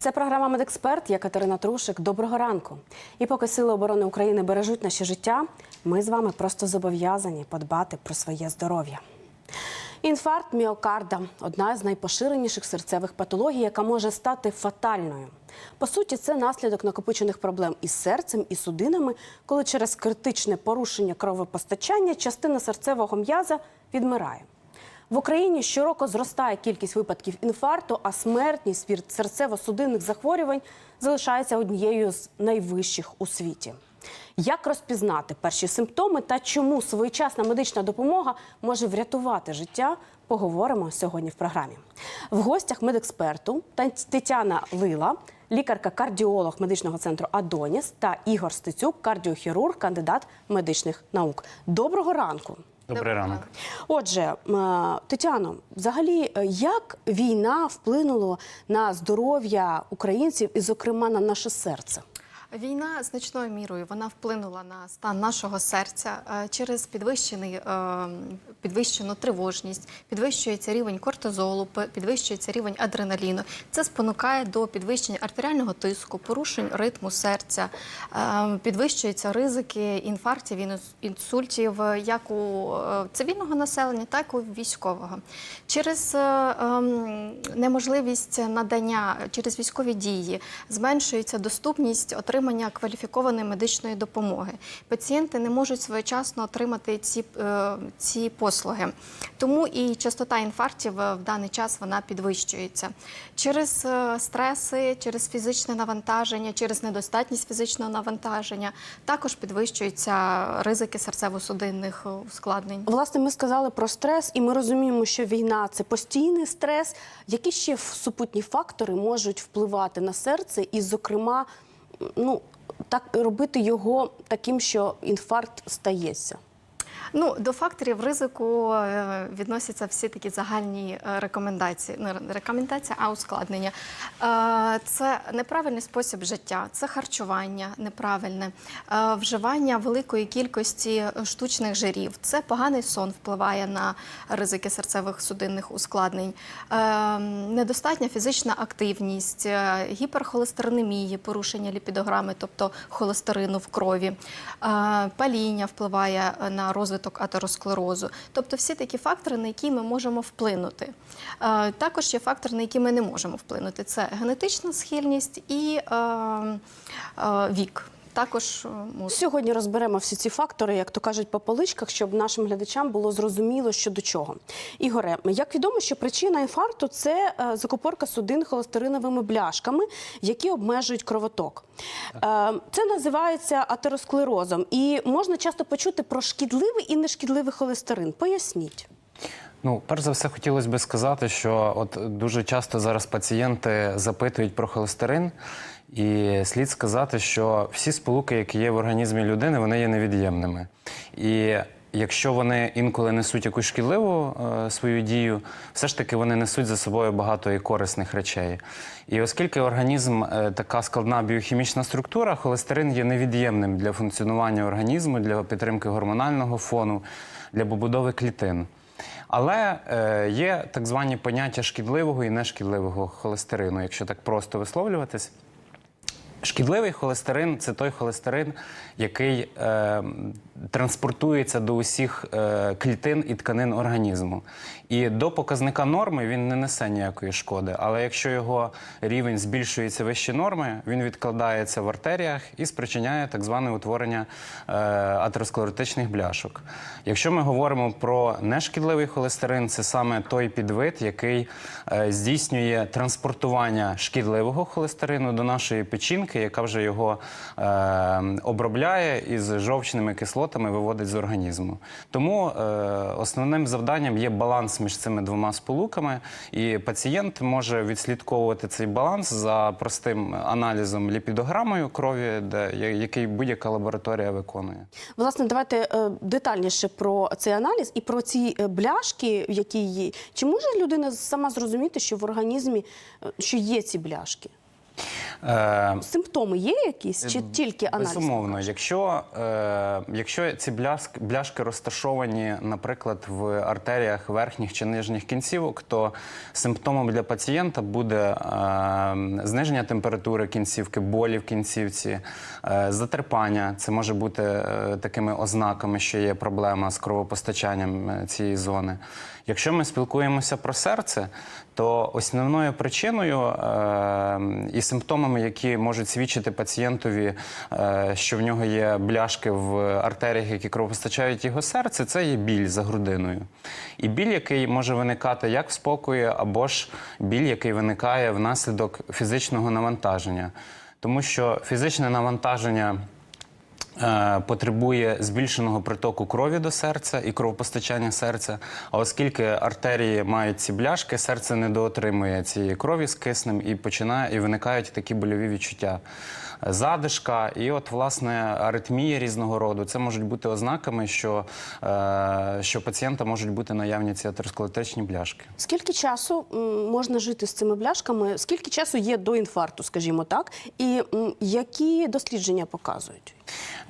Це програма Медексперт. Я Катерина Трушик. Доброго ранку. І поки сили оборони України бережуть наші життя, ми з вами просто зобов'язані подбати про своє здоров'я. Інфаркт міокарда одна з найпоширеніших серцевих патологій, яка може стати фатальною. По суті, це наслідок накопичених проблем із серцем і судинами, коли через критичне порушення кровопостачання частина серцевого м'яза відмирає. В Україні щороку зростає кількість випадків інфаркту, а смертність від серцево-судинних захворювань залишається однією з найвищих у світі. Як розпізнати перші симптоми та чому своєчасна медична допомога може врятувати життя? Поговоримо сьогодні в програмі. В гостях медексперту Тетяна Лила, лікарка-кардіолог медичного центру Адоніс та Ігор Стецюк, кардіохірург, кандидат медичних наук. Доброго ранку. Добрий ранок. Отже, е, Тетяно, взагалі, е, як війна вплинула на здоров'я українців і, зокрема, на наше серце? Війна значною мірою вона вплинула на стан нашого серця е, через підвищений, е, підвищену тривожність, підвищується рівень кортизолу, підвищується рівень адреналіну. Це спонукає до підвищення артеріального тиску, порушень ритму серця, е, підвищуються ризики інфарктів, інсультів як у цивільного населення, так і у військового. Через ем, неможливість надання через військові дії зменшується доступність отримання кваліфікованої медичної допомоги. Пацієнти не можуть своєчасно отримати ці, е, ці послуги. Тому і частота інфарктів е, в даний час вона підвищується. Через е, стреси, через фізичне навантаження, через недостатність фізичного навантаження також підвищуються ризики серцево-судинних ускладнень. Власне, ми сказали про стрес, і ми розуміємо, що війна це постійний стрес. Які ще супутні фактори можуть впливати на серце, і, зокрема, ну так робити його таким, що інфаркт стається? Ну, до факторів ризику е, відносяться всі такі загальні е, рекомендації. Не рекомендація, а ускладнення. Е, Це неправильний спосіб життя, це харчування неправильне, вживання великої кількості штучних жирів. Це поганий сон впливає на ризики серцевих судинних ускладнень, недостатня фізична активність, гіперхолестеринемії, порушення ліпідограми, тобто холестерину в крові, паління впливає на розвиток атеросклерозу. Тобто всі такі фактори, на які ми можемо вплинути. Е, Також є фактори, на які ми не можемо вплинути. Це генетична схильність і е, е, вік. Також е. Сьогодні розберемо всі ці фактори, як то кажуть, по поличках, щоб нашим глядачам було зрозуміло, що до чого. Ігоре, як відомо, що причина інфаркту це е, закупорка судин холестериновими бляшками, які обмежують кровоток. Е, Це називається атеросклерозом, і можна часто почути про шкідливий і нешкідливий холестерин. Поясніть. Ну, перш за все, хотілося б сказати, що от дуже часто зараз пацієнти запитують про холестерин, і слід сказати, що всі сполуки, які є в організмі людини, вони є невід'ємними. І якщо вони інколи несуть якусь шкідливу е, свою дію, все ж таки вони несуть за собою багато і корисних речей. І оскільки організм е, така складна біохімічна структура, холестерин є невід'ємним для функціонування організму, для підтримки гормонального фону, для побудови клітин. Але е, є так звані поняття шкідливого і нешкідливого холестерину, якщо так просто висловлюватись. Шкідливий холестерин це той холестерин, який е, транспортується до усіх е, клітин і тканин організму. І до показника норми він не несе ніякої шкоди. Але якщо його рівень збільшується вище норми, він відкладається в артеріях і спричиняє так зване утворення е, атеросклеротичних бляшок. Якщо ми говоримо про нешкідливий холестерин, це саме той підвид, який е, здійснює транспортування шкідливого холестерину до нашої печінки, яка вже його обробляє і з жовчними кислотами виводить з організму. Тому е, основним завданням є баланс між цими двома сполуками, і пацієнт може відслідковувати цей баланс за простим аналізом ліпідограмою крові, де, який будь-яка лабораторія виконує. Власне, давайте е, детальніше про цей аналіз і про ці е, бляшки, які є. Чи може людина сама зрозуміти, що в організмі е, що є ці бляшки? Е, Симптоми є якісь чи тільки аналіз? Безумовно, якщо, е, якщо ці бляшки, бляшки розташовані, наприклад, в артеріях верхніх чи нижніх кінцівок, то симптомом для пацієнта буде е, зниження температури кінцівки, болі в кінцівці, затерпання. Це може бути такими ознаками, що є проблема з кровопостачанням цієї зони. Якщо ми спілкуємося про серце, то основною причиною е, і симптомами, які можуть свідчити пацієнтові, е, що в нього є бляшки в артеріях, які кровопостачають його серце, це є біль за грудиною. І біль, який може виникати як в спокої, або ж біль, який виникає внаслідок фізичного навантаження. Тому що фізичне навантаження потребує збільшеного притоку крові до серця і кровопостачання серця. А оскільки артерії мають ці бляшки, серце не доотримує цієї крові з киснем і починає і виникають такі больові відчуття. Задишка і, от, власне, аритмії різного роду. Це можуть бути ознаками, що, е, що пацієнта можуть бути наявні ці атеросклеротичні бляшки. Скільки часу можна жити з цими бляшками? Скільки часу є до інфаркту, скажімо так? І які дослідження показують?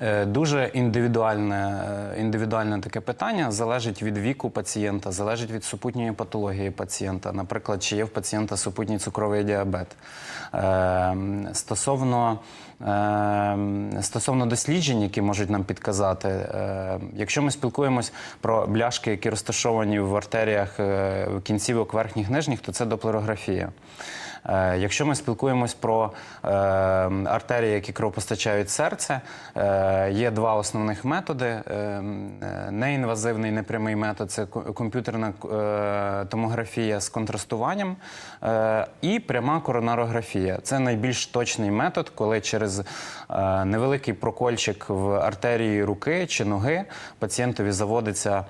Е, Дуже індивідуальне, е, індивідуальне таке питання залежить від віку пацієнта, залежить від супутньої патології пацієнта. Наприклад, чи є в пацієнта супутній цукровий діабет. Стосовно, стосовно досліджень, які можуть нам підказати, е, якщо ми спілкуємось про бляшки, які розташовані в артеріях е, кінцівок верхніх нижніх, то це доплерографія. Е, Якщо ми спілкуємось про е, артерії, які кровопостачають серце, е, є два основних методи: неінвазивний непрямий метод це комп'ютерна томографія з контрастуванням, і пряма коронарографія. Це найбільш точний метод, коли через невеликий прокольчик в артерії руки чи ноги пацієнтові заводиться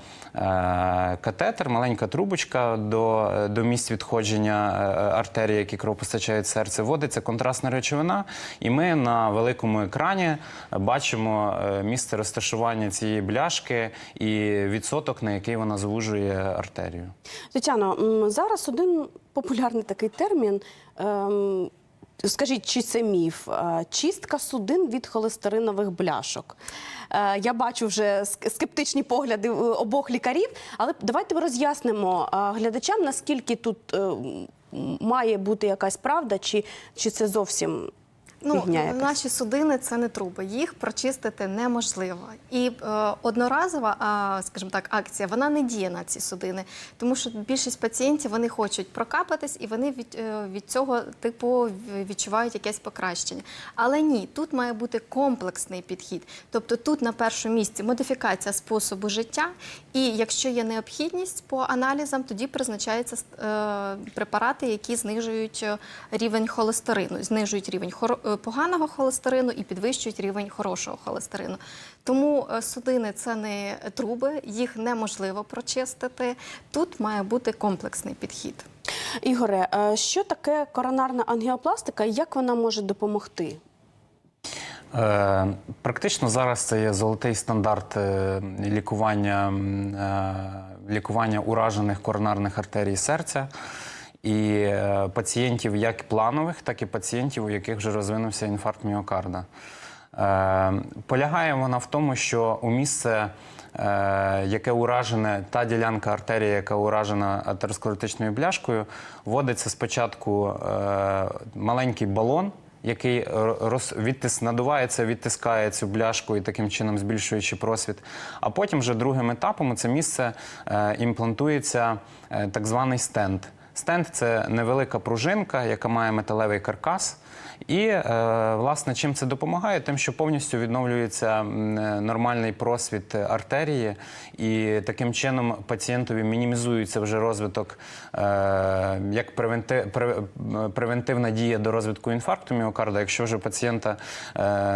катетер, маленька трубочка до, до місць відходження е, артерії, які кровопостачають серце, вводиться контрастна речовина, і ми на великому екрані бачимо е, місце розташування цієї бляшки і відсоток, на який вона звужує артерію. Тетяно, зараз один популярний такий термін. Скажіть, чи це міф? Е, Чистка судин від холестеринових бляшок. Е, Я бачу вже ск- скептичні погляди е, обох лікарів, але давайте роз'яснимо глядачам, наскільки тут має бути якась правда, чи, чи це зовсім Ну, наші судини це не труби, їх прочистити неможливо. І е, одноразова, а, скажімо так, акція вона не діє на ці судини, тому що більшість пацієнтів вони хочуть прокапатись і вони від, е, від цього типу відчувають якесь покращення. Але ні, тут має бути комплексний підхід. Тобто тут на першому місці модифікація способу життя, і якщо є необхідність по аналізам, тоді призначаються е, препарати, які знижують е, рівень холестерину, знижують рівень хоро- поганого холестерину і підвищують рівень хорошого холестерину. Тому е, судини це не труби, їх неможливо прочистити. Тут має бути комплексний підхід. Ігоре, е, що таке коронарна ангіопластика і як вона може допомогти? Е, Практично зараз це є золотий стандарт е, лікування, е, лікування уражених коронарних артерій серця. І е, пацієнтів як планових, так і пацієнтів, у яких вже розвинувся інфаркт міокарда. Е, Полягає вона в тому, що у місце, е, яке уражене, та ділянка артерії, яка уражена атеросклеротичною бляшкою, вводиться спочатку маленький балон, який роз, відтис, надувається, відтискає цю бляшку і таким чином збільшуючи просвіт. А потім вже другим етапом у це місце імплантується так званий стенд. Стенд це невелика пружинка, яка має металевий каркас. І е, власне чим це допомагає? Тим, що повністю відновлюється е, нормальний просвіт артерії, і таким чином пацієнтові мінімізується вже розвиток е, як превентивна дія до розвитку інфаркту міокарда. Якщо вже у пацієнта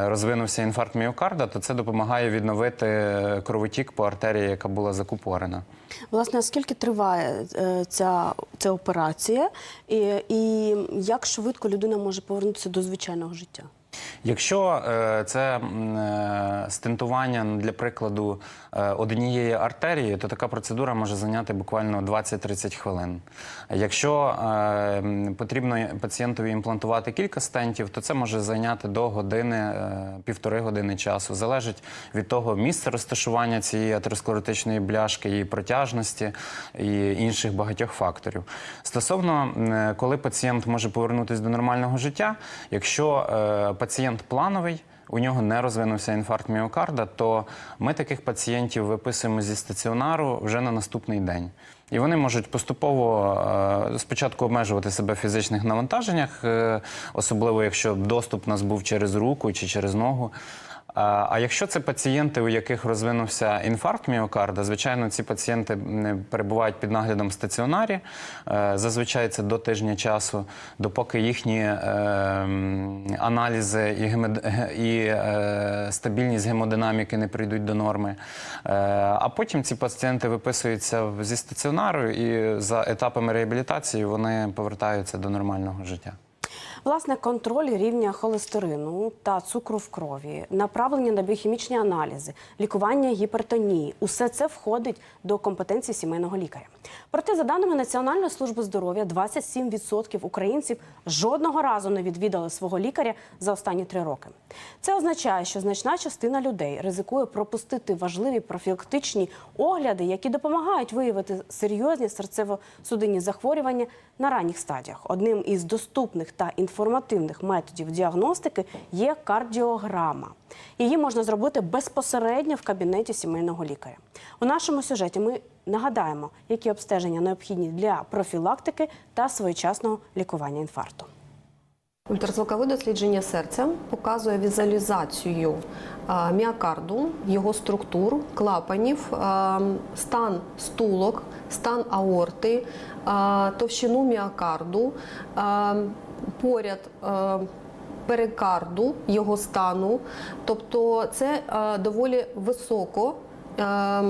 розвинувся інфаркт міокарда, то це допомагає відновити кровотік по артерії, яка була закупорена. Власне, скільки триває е, ця, ця операція, і, і як швидко людина може повернутися до звичайного життя? Якщо е, це е, стентування, ну, для прикладу, е, однієї артерії, то така процедура може зайняти буквально 20-30 хвилин. Якщо потрібно пацієнтові імплантувати кілька стентів, то це може зайняти до години, півтори години часу. Залежить від того місця розташування цієї атеросклеротичної бляшки, її протяжності і інших багатьох факторів. Стосовно коли пацієнт може повернутися до нормального життя, якщо пацієнт плановий. У нього не розвинувся інфаркт міокарда, то ми таких пацієнтів виписуємо зі стаціонару вже на наступний день. І вони можуть поступово е, спочатку обмежувати себе в фізичних навантаженнях, е, особливо якщо доступ у нас був через руку чи через ногу. А якщо це пацієнти, у яких розвинувся інфаркт міокарда, звичайно, ці пацієнти перебувають під наглядом в стаціонарі. Е, Зазвичай це до тижня часу, допоки їхні е, аналізи і, гемод... і е, стабільність гемодинаміки не прийдуть до норми. А потім ці пацієнти виписуються зі стаціонару і за етапами реабілітації вони повертаються до нормального життя. Власне, контроль рівня холестерину та цукру в крові, направлення на біохімічні аналізи, лікування гіпертонії усе це входить до компетенції сімейного лікаря. Проте, за даними Національної служби здоров'я, 27% українців жодного разу не відвідали свого лікаря за останні три роки. Це означає, що значна частина людей ризикує пропустити важливі профілактичні огляди, які допомагають виявити серйозні серцево-судинні захворювання на ранніх стадіях. Одним із доступних та інформативних методів діагностики є кардіограма. Її можна зробити безпосередньо в кабінеті сімейного лікаря. У нашому сюжеті ми нагадаємо, які обстеження необхідні для профілактики та своєчасного лікування інфаркту. Ультразвукове дослідження серця показує візуалізацію міокарду, його структур, клапанів, стан стулок, стан аорти, товщину міокарду, поряд а, перикарду, його стану. Тобто це а, доволі високо. а,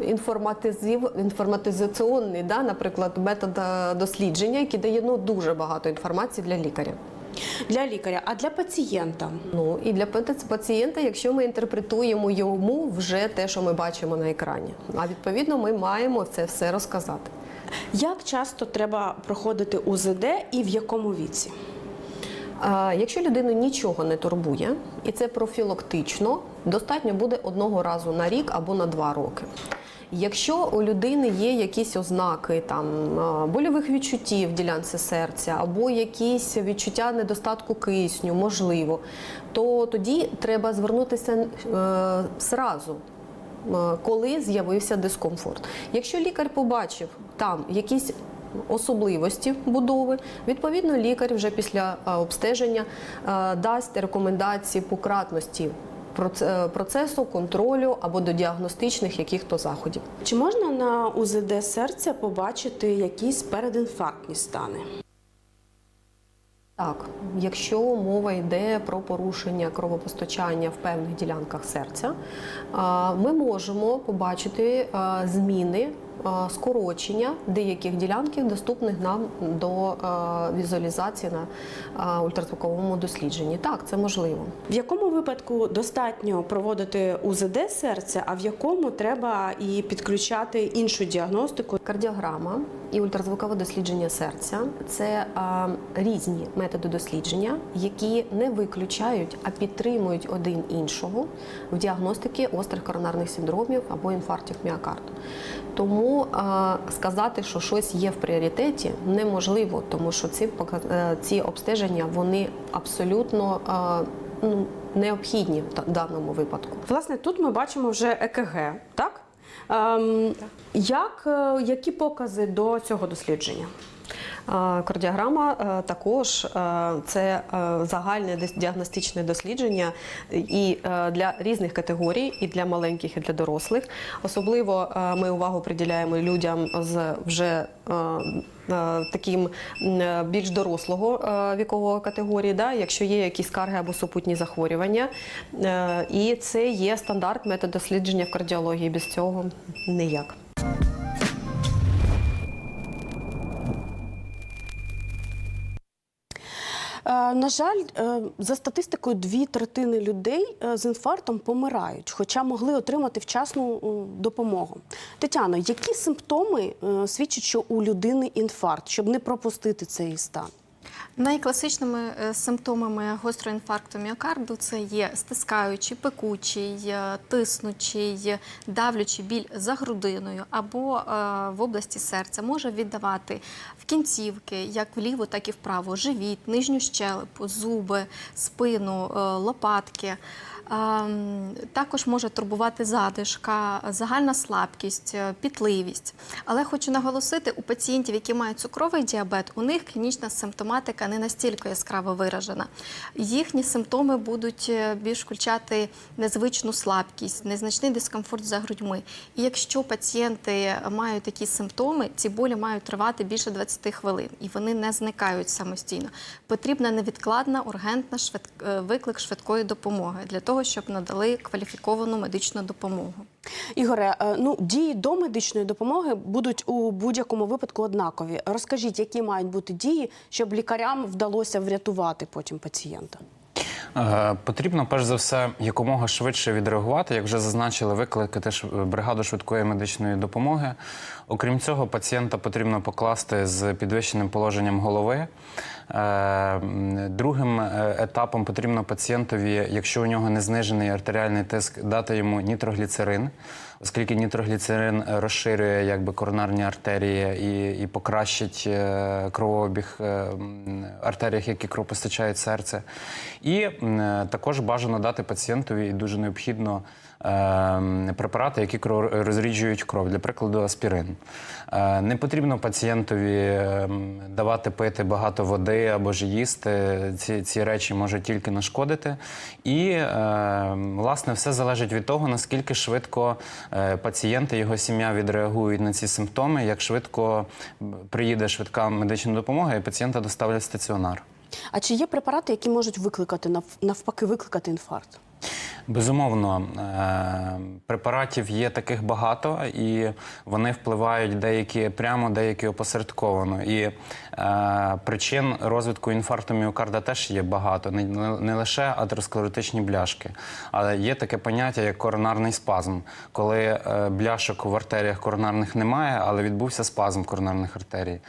Інформатизів, інформатизаційний, да, наприклад, метод е, дослідження, який дає ну, дуже багато інформації для лікаря. Для лікаря, а для пацієнта Ну і для пацієнта, якщо ми інтерпретуємо йому вже те, що ми бачимо на екрані. А відповідно, ми маємо це все розказати. Як часто треба проходити УЗД і в якому віці? Якщо людину нічого не турбує, і це профілактично, достатньо буде одного разу на рік або на два роки. Якщо у людини є якісь ознаки там больових відчуттів в ділянці серця, або якісь відчуття недостатку кисню, можливо, то тоді треба звернутися е, зразу е, коли з'явився дискомфорт. Якщо лікар побачив там якісь особливості будови, відповідно, лікар вже після е, обстеження е, дасть рекомендації по кратності е, процесу контролю або до діагностичних яких-то заходів. Чи можна на УЗД серця побачити якісь передінфарктні стани? Так, якщо мова йде про порушення кровопостачання в певних ділянках серця, ми можемо побачити зміни, скорочення деяких ділянків, доступних нам до візуалізації на ультразвуковому дослідженні. Так, це можливо. В якому випадку достатньо проводити УЗД серця, а в якому треба і підключати іншу діагностику? Кардіограма і ультразвукове дослідження серця це різні методи дослідження, які не виключають, а підтримують один іншого в діагностиці острих коронарних синдромів або інфарктів міокарду. Тому а, сказати, що щось є в пріоритеті, неможливо, тому що ці, е, ці обстеження вони абсолютно ну, необхідні в даному випадку. Власне, тут ми бачимо вже ЕКГ, так? Ем, як, е, які покази до цього дослідження? Кардіограма е, також е, це е, загальне діагностичне дослідження і для різних категорій, і для маленьких, і для дорослих. Особливо ми увагу приділяємо людям з вже таким більш дорослого вікового категорії, да, якщо є якісь скарги або супутні захворювання. І це є стандарт метод дослідження в кардіології. Без цього ніяк. На жаль, е, за статистикою, дві третини людей е, з інфарктом помирають, хоча могли отримати вчасну е, допомогу. Тетяно, які симптоми е, свідчать, що у людини інфаркт, щоб не пропустити цей стан? Найкласичними е, симптомами гострого інфаркту міокарду це є стискаючий, пекучий, е, тиснучий, давлячий біль за грудиною або е, в області серця. Може віддавати в кінцівки, як вліво, так і вправо, живіт, нижню щелепу, зуби, спину, лопатки. Також може турбувати задишка, загальна слабкість, е, пітливість. Але хочу наголосити, у пацієнтів, які мають цукровий діабет, у них клінічна симптоматика не настільки яскраво виражена. Їхні симптоми будуть е, більш включати незвичну слабкість, незначний дискомфорт за грудьми. І якщо пацієнти мають такі симптоми, ці болі мають тривати більше 20 хвилин, і вони не зникають самостійно. Потрібна невідкладна ургентна швид... е, виклик швидкої допомоги для того, щоб надали кваліфіковану медичну допомогу. Ігоре, е, ну дії до медичної допомоги будуть у будь-якому випадку однакові. Розкажіть, які мають бути дії, щоб лікарям вдалося врятувати потім пацієнта? Е, Потрібно перш за все якомога швидше відреагувати, як вже зазначили, викликати бригаду швидкої медичної допомоги. Окрім цього, пацієнта потрібно покласти з підвищеним положенням голови. Е, Другим е, етапом потрібно пацієнтові, якщо у нього не знижений артеріальний тиск, дати йому нітрогліцерин, оскільки нітрогліцерин розширює якби коронарні артерії і, і покращить е, кровообіг артеріях, які кров постачають серце. І також бажано дати пацієнтові і дуже необхідно препарати, які розріджують кров, для прикладу, аспірин. Е, Не потрібно пацієнтові е, давати пити багато води або ж їсти. Ці, ці речі можуть тільки нашкодити. І, е, власне, все залежить від того, наскільки швидко е, пацієнт його сім'я відреагують на ці симптоми, як швидко приїде швидка медична допомога, і пацієнта доставлять в стаціонар. А чи є препарати, які можуть викликати навпаки викликати інфаркт? Безумовно, е, препаратів є таких багато, і вони впливають деякі прямо, деякі опосередковано. І е, причин розвитку інфаркту міокарда теж є багато, не, лише атеросклеротичні бляшки, але є таке поняття як коронарний спазм, коли е, бляшок в артеріях коронарних немає, але відбувся спазм коронарних артерій.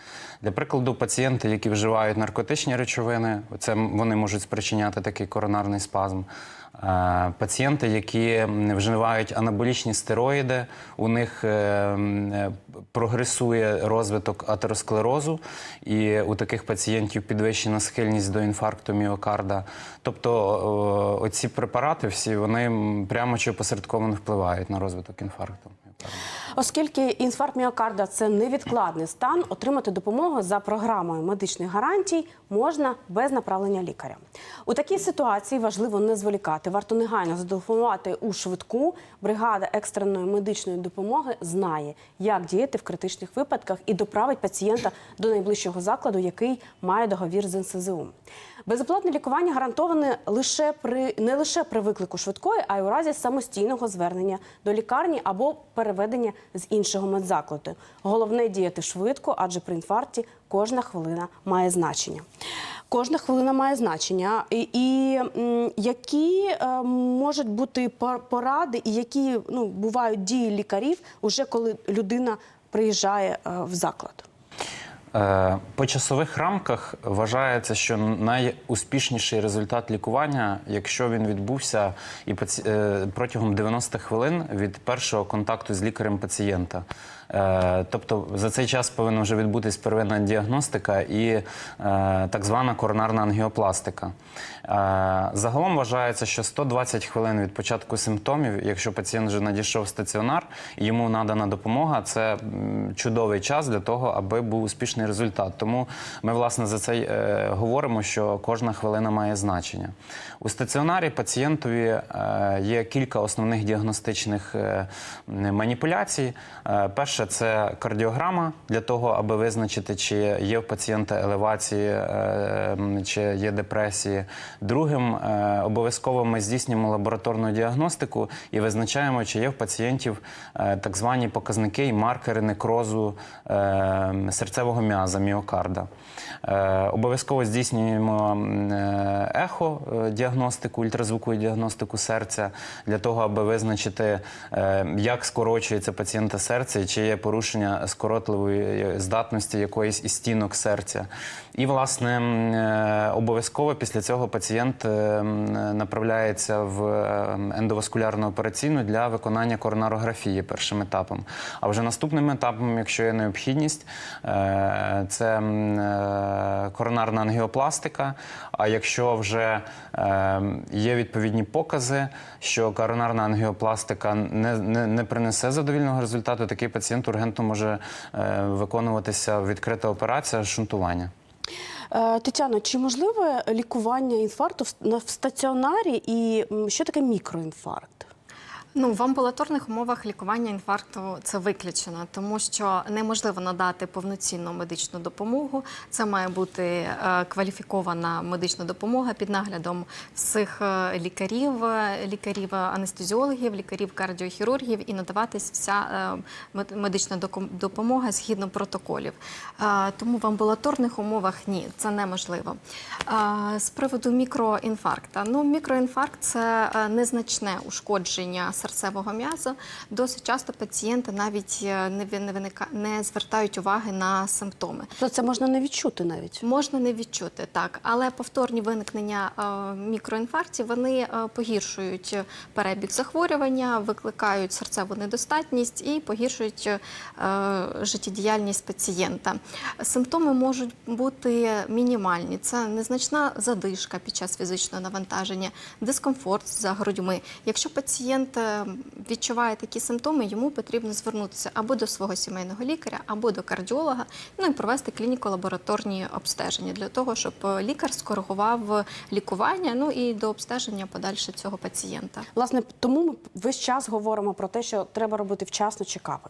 Для прикладу, пацієнти, які вживають наркотичні речовини, це вони можуть спричиняти такий коронарний спазм. Пацієнти, які вживають анаболічні стероїди, у них е, е, прогресує розвиток атеросклерозу, і у таких пацієнтів підвищена схильність до інфаркту міокарда. Тобто оці препарати всі вони прямо чи посередковано впливають на розвиток інфаркту. Оскільки інфаркт міокарда це невідкладний стан, отримати допомогу за програмою медичних гарантій можна без направлення лікаря. У такій ситуації важливо не зволікати. Варто негайно зателефонувати у швидку. Бригада екстреної медичної допомоги знає, як діяти в критичних випадках і доправить пацієнта до найближчого закладу, який має договір з НСЗУ. Безоплатне лікування гарантоване лише при не лише при виклику швидкої, а й у разі самостійного звернення до лікарні або переведення з іншого медзакладу. Головне діяти швидко, адже при інфаркті кожна хвилина має значення. Кожна хвилина має значення. І, і які е, можуть бути пор- поради, і які ну, бувають дії лікарів, уже коли людина приїжджає е, в заклад? Е, По часових рамках вважається, що найуспішніший результат лікування, якщо він відбувся і е, протягом 90 хвилин від першого контакту з лікарем пацієнта. Е, Тобто за цей час повинна вже відбутись первинна діагностика і е, так звана коронарна ангіопластика. Е, Загалом вважається, що 120 хвилин від початку симптомів, якщо пацієнт вже надійшов в стаціонар, йому надана допомога, це чудовий час для того, аби був успішний результат. Тому ми власне за це говоримо, що кожна хвилина має значення. У стаціонарі пацієнтові є кілька основних діагностичних маніпуляцій. Е, перша Перше це кардіограма для того, аби визначити, чи є в пацієнта елевації, е, чи є депресії. Другим е, обов'язково ми здійснюємо лабораторну діагностику і визначаємо, чи є в пацієнтів е, так звані показники і маркери некрозу серцевого м'яза міокарда. Обов'язково здійснюємо ехо діагностику, ультразвукову діагностику серця для того, аби визначити, як скорочується пацієнта серця і чи є порушення скоротливої здатності якоїсь із стінок серця. І, власне, е, обов'язково після цього пацієнт е, направляється в е, ендоваскулярну операційну для виконання коронарографії першим етапом. А вже наступним етапом, якщо є необхідність, е, це е, коронарна ангіопластика. А якщо вже е, є відповідні покази, що коронарна ангіопластика не, не, не принесе задовільного результату, такий пацієнт ургентно може е, виконуватися відкрита операція шунтування. Е, Тетяно, чи можливе лікування інфаркту в стаціонарі і що таке мікроінфаркт? Ну, в амбулаторних умовах лікування інфаркту це виключено, тому що неможливо надати повноцінну медичну допомогу. Це має бути е, кваліфікована медична допомога під наглядом всіх е, лікарів, е, лікарів анестезіологів, лікарів кардіохірургів і надаватись вся медична допомога згідно протоколів. Тому в амбулаторних умовах ні, це неможливо. З приводу мікроінфаркта. Ну, мікроінфаркт це незначне ушкодження серцевого м'яза. Досить часто пацієнти навіть е, не, ви- не, виника, не звертають уваги на симптоми. Тобто це можна не відчути навіть. Можна не відчути так, але повторні виникнення е, мікроінфарктів вони е, погіршують перебіг захворювання, викликають серцеву недостатність і погіршують життєдіяльність пацієнта. Симптоми можуть бути мінімальні. Це незначна задишка під час фізичного навантаження, дискомфорт за грудьми. Якщо пацієнт відчуває такі симптоми, йому потрібно звернутися або до свого сімейного лікаря, або до кардіолога, ну і провести клініко-лабораторні обстеження для того, щоб е, лікар скоригував лікування, ну і до обстеження подальше цього пацієнта. Власне, тому ми весь час говоримо про те, що треба робити вчасно чекапи.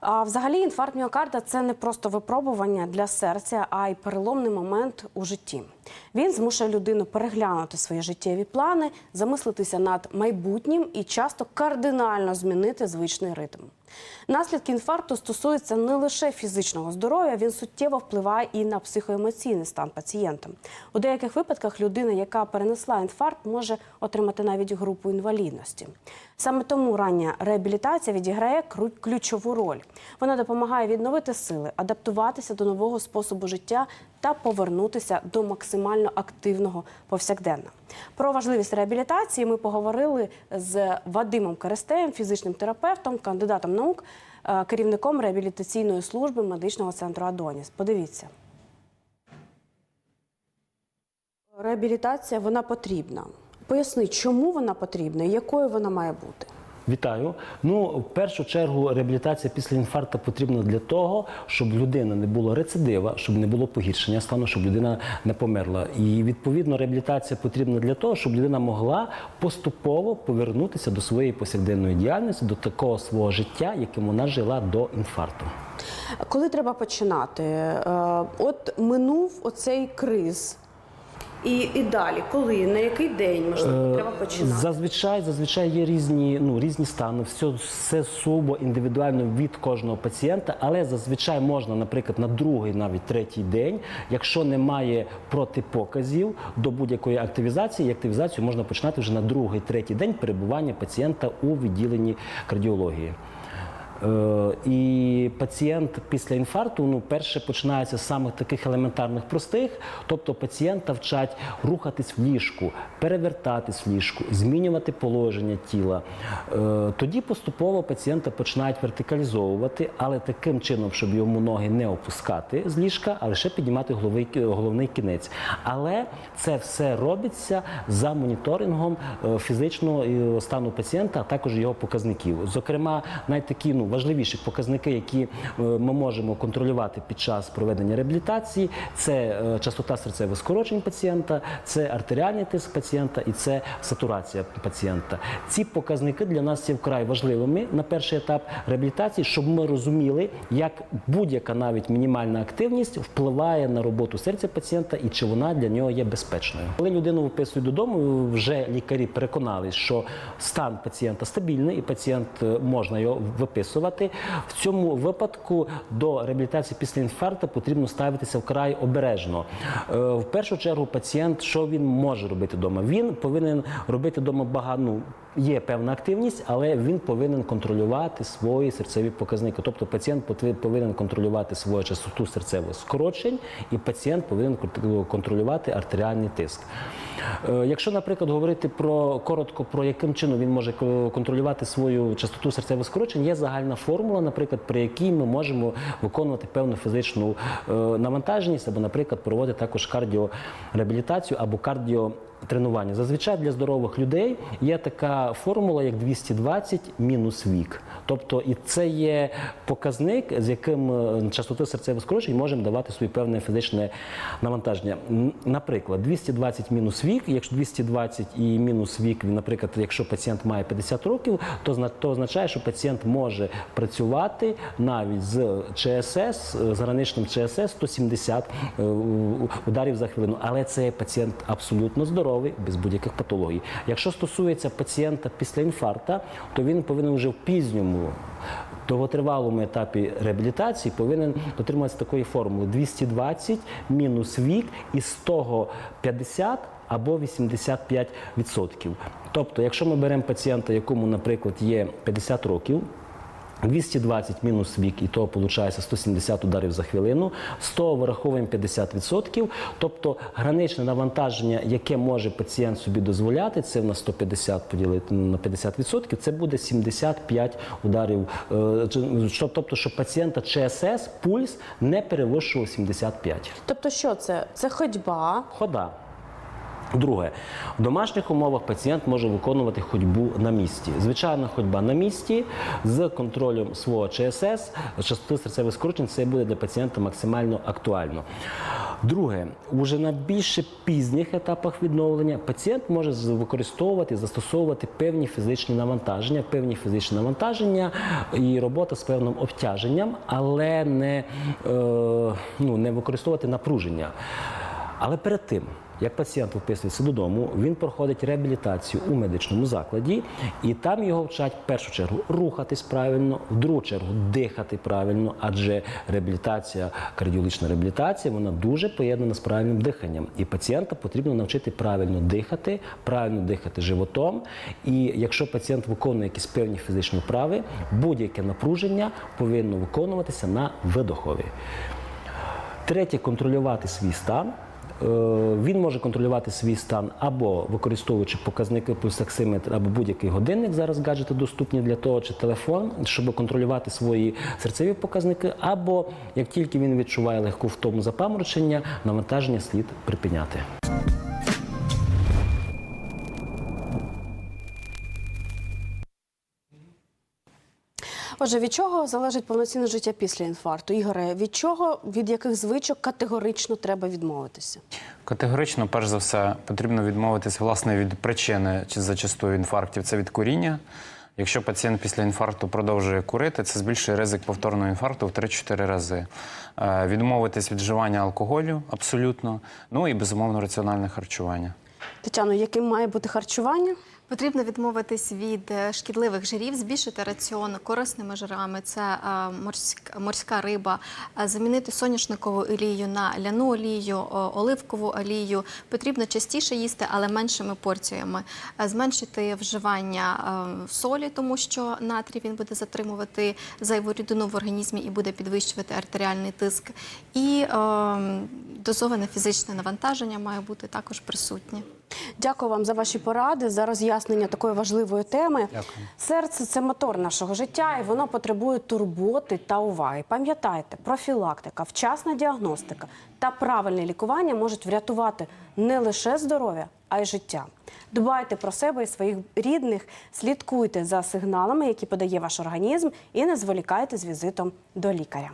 А взагалі інфаркт міокарда це не просто випробування для серця, а й переломний момент у житті. Він змушує людину переглянути свої життєві плани, замислитися над майбутнім і часто кардинально змінити звичний ритм. Наслідки інфаркту стосуються не лише фізичного здоров'я, він суттєво впливає і на психоемоційний стан пацієнта. У деяких випадках людина, яка перенесла інфаркт, може отримати навіть групу інвалідності. Саме тому рання реабілітація відіграє ключову роль. Вона допомагає відновити сили, адаптуватися до нового способу життя та повернутися до максимально активного повсякденна. Про важливість реабілітації ми поговорили з Вадимом Керестеєм, фізичним терапевтом, кандидатом наук, е, керівником реабілітаційної служби медичного центру Адоніс. Подивіться. Реабілітація вона потрібна. Поясни, чому вона потрібна і якою вона має бути. Вітаю. Ну, в першу чергу, реабілітація після інфаркту потрібна для того, щоб людина не було рецидива, щоб не було погіршення стану, щоб людина не померла. І відповідно реабілітація потрібна для того, щоб людина могла поступово повернутися до своєї повсякденної діяльності, до такого свого життя, яким вона жила до інфаркту. Коли треба починати? Е, От минув оцей криз. І, і далі, коли, на який день можливо треба починати? Зазвичай, зазвичай є різні, ну, різні стани, все, все сугубо індивідуально від кожного пацієнта, але зазвичай можна, наприклад, на другий, навіть третій день, якщо немає протипоказів до будь-якої активізації, і активізацію можна починати вже на другий, третій день перебування пацієнта у відділенні кардіології. Е, І пацієнт після інфаркту, ну, перше починається з самих таких елементарних простих, тобто пацієнта вчать рухатись в ліжку, перевертатись в ліжку, змінювати положення тіла. Е, Тоді поступово пацієнта починають вертикалізовувати, але таким чином, щоб йому ноги не опускати з ліжка, а лише піднімати головий, головний кінець. Але це все робиться за моніторингом е, фізичного стану пацієнта, а також його показників. Зокрема, навіть такі ну, важливіші показники, які е, ми можемо контролювати під час проведення реабілітації. Це е, частота серцевих скорочень пацієнта, це артеріальний тиск пацієнта і це сатурація пацієнта. Ці показники для нас є вкрай важливими на перший етап реабілітації, щоб ми розуміли, як будь-яка навіть мінімальна активність впливає на роботу серця пацієнта і чи вона для нього є безпечною. Коли людину виписують додому, вже лікарі переконались, що стан пацієнта стабільний і пацієнт е, можна його виписувати. В цьому випадку до реабілітації після інфаркту потрібно ставитися вкрай обережно. Е, В першу чергу пацієнт, що він може робити вдома? Він повинен робити вдома багато. Ну, Є певна активність, але він повинен контролювати свої серцеві показники. Тобто пацієнт повинен контролювати свою частоту серцевих скорочень, і пацієнт повинен контролювати артеріальний тиск. Е, Якщо, наприклад, говорити про коротко про яким чином він може контролювати свою частоту серцевих скорочень, є загальна формула, наприклад, при якій ми можемо виконувати певну фізичну е, навантаженість, або, наприклад, проводити також кардіореабілітацію або кардіотренування. Зазвичай для здорових людей є така формула, як 220 мінус вік. Тобто, і це є показник, з яким е, частоту серцевих скорочень можемо давати собі певне фізичне навантаження. Наприклад, 220 мінус вік, якщо 220 і мінус вік, наприклад, якщо пацієнт має 50 років, то то означає, що пацієнт може працювати навіть з ЧСС, е, з граничним ЧСС 170 е, ударів за хвилину. Але це пацієнт абсолютно здоровий, без будь-яких патологій. Якщо стосується пацієнта після інфаркта, то він повинен вже в пізньому довготривалому етапі реабілітації повинен дотримуватися такої формули 220 мінус вік і з того 50 або 85 відсотків. Тобто, якщо ми беремо пацієнта, якому, наприклад, є 50 років. 220 мінус вік, і то виходить 170 ударів за хвилину. З того вираховуємо 50%. Тобто граничне навантаження, яке може пацієнт собі дозволяти, це в нас 150 поділити на 50%, це буде 75 ударів. Е, Тобто, що пацієнта ЧСС пульс не перевищував 75. Тобто, що це? Це ходьба. Хода. Друге, в домашніх умовах пацієнт може виконувати ходьбу на місці. Звичайна ходьба на місці з контролем свого ЧСС, частоти серцевих скорочень, це буде для пацієнта максимально актуально. Друге, уже на більше пізніх етапах відновлення пацієнт може використовувати, застосовувати певні фізичні навантаження, певні фізичні навантаження і робота з певним обтяженням, але не, е, ну, не використовувати напруження. Але перед тим, як пацієнт виписується додому, він проходить реабілітацію у медичному закладі, і там його вчать в першу чергу рухатись правильно, в другу чергу дихати правильно, адже реабілітація, кардіологічна реабілітація, вона дуже поєднана з правильним диханням. І пацієнта потрібно навчити правильно дихати, правильно дихати животом. І якщо пацієнт виконує якісь певні фізичні вправи, будь-яке напруження повинно виконуватися на видохові. Третє контролювати свій стан. Е, Він може контролювати свій стан або використовуючи показники пульсоксиметр, або будь-який годинник. Зараз гаджети доступні для того, чи телефон, щоб контролювати свої серцеві показники, або як тільки він відчуває легку втому запаморочення, навантаження слід припиняти. Отже, від чого залежить повноцінне життя після інфаркту? Ігоре, від чого, від яких звичок категорично треба відмовитися? Категорично, перш за все, потрібно відмовитись власне від причини чи зачастую інфарктів. Це від куріння. Якщо пацієнт після інфаркту продовжує курити, це збільшує ризик повторного інфаркту в 3-4 рази. Е, Відмовитись від вживання алкоголю абсолютно. Ну і безумовно раціональне харчування. Тетяно, яким має бути харчування? Потрібно відмовитись від е, шкідливих жирів, збільшити раціон корисними жирами. Це е, морська, риба, е, замінити соняшникову олію на ляну олію, оливкову олію. Потрібно частіше їсти, але меншими порціями. Зменшити вживання солі, тому що натрій він буде затримувати зайву рідину в організмі і буде підвищувати артеріальний тиск. І е, дозоване фізичне навантаження має бути також присутнє. Дякую вам за ваші поради, за роз'яснення такої важливої теми. Дякую. Серце це мотор нашого життя, і воно потребує турботи та уваги. Пам'ятайте, профілактика, вчасна діагностика та правильне лікування можуть врятувати не лише здоров'я, а й життя. Дбайте про себе і своїх рідних, слідкуйте за сигналами, які подає ваш організм, і не зволікайте з візитом до лікаря.